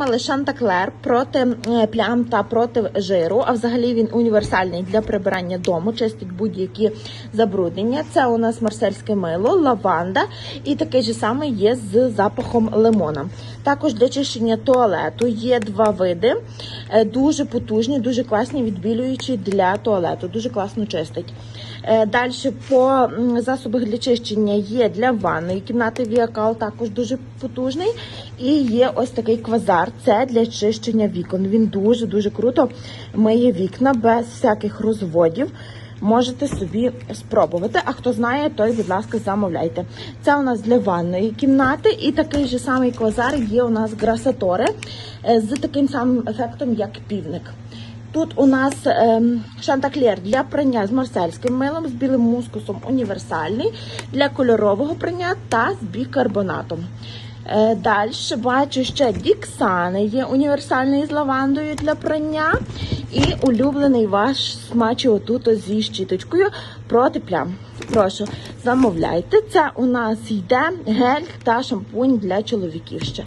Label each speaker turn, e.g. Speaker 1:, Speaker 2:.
Speaker 1: Мали Шантаклер проти е, плям та проти жиру, а взагалі він універсальний для прибирання дому, чистить будь-які забруднення. Це у нас марсельське мило, лаванда і такий же самий є з запахом лимона. Також для чищення туалету є два види, е, дуже потужні, дуже класні, відбілюючі для туалету. Дуже класно чистить. Далі по засобах для чищення є для ванної кімнати Віакал, також дуже потужний. І є ось такий квазар. Це для чищення вікон. Він дуже дуже круто миє вікна без всяких розводів. Можете собі спробувати. А хто знає, той, будь ласка, замовляйте. Це у нас для ванної кімнати, і такий же самий квазар є у нас грасатори е, з таким самим ефектом, як півник. Тут у нас ем, шантаклер для прання з марсельським милом, з білим мускусом універсальний, для кольорового прання та з бікарбонатом. Е, Далі бачу ще Діксани є універсальний з лавандою для прання. І улюблений ваш смачі отут зі щіточкою проти плям. Прошу, замовляйте. Це у нас йде гель та шампунь для чоловіків ще.